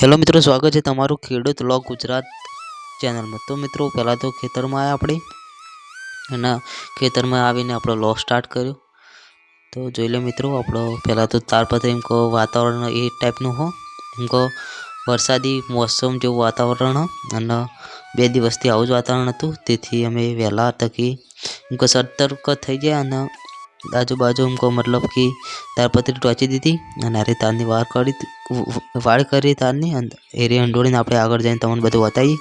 Hello મિત્રો, સ્વાગત છે તમારું ખેડૂત લોક ગુજરાત ચેનલમાં. તો મિત્રો, પહેલાં તો ખેતરમાં આવ્યા આપણે. અને ખેતરમાં આવીને આપણો લો સ્ટાર્ટ કર્યો. તો જોઈ લો મિત્રો, આપણો પહેલાં તો તારપત્ર એમ કહો, વાતાવરણ એ ટાઈપનું હો. એમ કહો, વરસાદી મોસમ જેવું વાતાવરણ અને બે દિવસથી આવું જ વાતાવરણ હતું. તેથી અમે વહેલા તકી, એમ કહો, સતર્ક થઈ ગયા અને આજુબાજુ એમ કહો મતલબ કે તારપત્રી ટોચી દીધી અને અરે તારની વાર કરી વાળ કરી તારની એરે અંડોળીને આપણે આગળ જઈને તમને બધું બતાવીએ.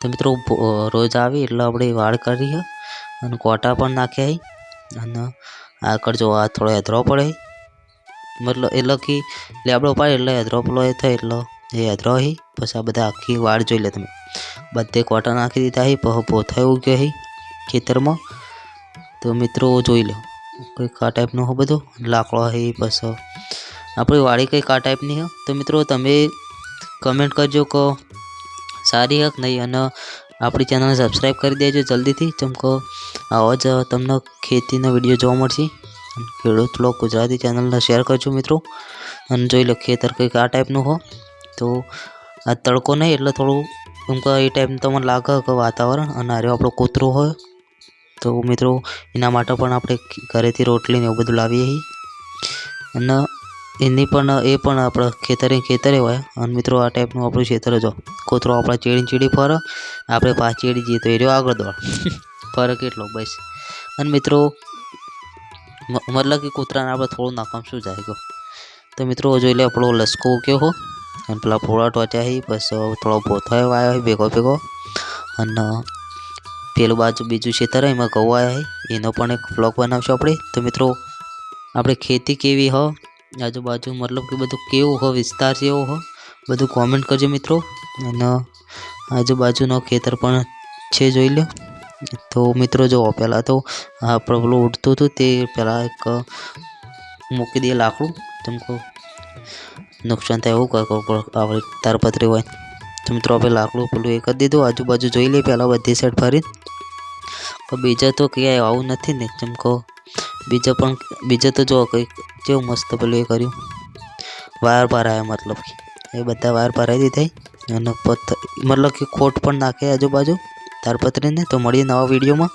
તો મિત્રો રોજ આવી એટલે આપણે વાળ કરીએ અને કોટા પણ નાખ્યા અને આગળ જો આ થોડો હેદરો પડે મતલબ એટલે કે લેબડો પાડે એટલે હેદરો એ થાય એટલે એ હેદરો હી. પછી આ બધા આખી વાળ જોઈ લે તમે. બધે કોટા નાખી દીધા હી, પહો પોથાઈ ઉગ્યો હી ખેતરમાં. તો મિત્રો જોઈ લો. કંઈક આ ટાઈપનું હો બધું? લાકડો હે પછી આપણી વાડી કંઈક આ ટાઈપની હો? તો મિત્રો તમે કમેન્ટ કરજો કે સારી હક નહીં? અને આપણી ચેનલને સબસ્ક્રાઈબ કરી દેજો જલ્દીથી. ચમકો આવો જ તમને ખેતીનો વીડિયો જોવા મળશે. ખેડૂત લોક ગુજરાતી ચેનલને શેર કરજો મિત્રો. અને જોઈ લો ખેતર કંઈક આ ટાઈપનું હો? તો આ તડકો નહીં, એટલે થોડું એમ કે એ ટાઈપનું તમને લાગે કે વાતાવરણ અને આર્યો આપણો કૂતરો હોય. તો મિત્રો, એના માટે પણ આપણે ઘરેથી રોટલી ને એવું બધું લાવીએ છીએ. અને એની પણ, એ પણ આપણા ખેતરે ખેતરે હોય. અને મિત્રો, આ ટાઈપનું આપણું ખેતર જો. કૂતરો આપણા ચેડી ચીડી ફરે, આપણે પાછેડી જઈએ તો એ રહ્યો આગળ દોડ. ફરક એટલો બસ. અને મિત્રો મતલબ કે કૂતરાને આપણે થોડું નાખવાનું શું જાય ગયો તો મિત્રો, જોઈ લે આપણો લસકો ઉક્યો હો. અને પેલા ફોડા ટોચ્યા હી, બસ થોડો પોથો આવ્યો હોય ભેગો ભેગો. અને પેલું બાજુ બીજું ખેતર હોય, એમાં ઘઉં આવ્યા હોય એનો પણ એક બ્લોગ બનાવશું આપણે. તો મિત્રો, આપણે ખેતી કેવી હો? આજુબાજુ મતલબ કે બધું કેવું હો? વિસ્તાર જેવો હો? બધું કોમેન્ટ કરજો મિત્રો. અને આજુબાજુનો ખેતર પણ છે, જોઈ લો તો મિત્રો, જો પહેલાં તો આપણે પેલું ઉડતું હતું, તે પહેલાં એક મૂકી દઈએ લાકડું. તેમ કહું, નુકસાન થાય એવું કહો આપણે તારપત્રી હોય. તો મિત્રો, આપણે લાકડું પેલું એ કરી દીધું. આજુબાજુ જોઈ લઈએ પહેલાં બધી સાઈડ ફરી પણ બીજા તો ક્યાંય આવું નથી ને, જેમ કહો. બીજા પણ, બીજા તો જો કંઈક કેવું મસ્ત પેલું એ કર્યું. વાર પાર આવ્યા મતલબ એ બધા વાર ભરાઈ દીધા અને પથ્થર મતલબ કે ખોટ પણ નાખે આજુબાજુ. તારપત્રીને તો મળીએ નવા વિડીયોમાં.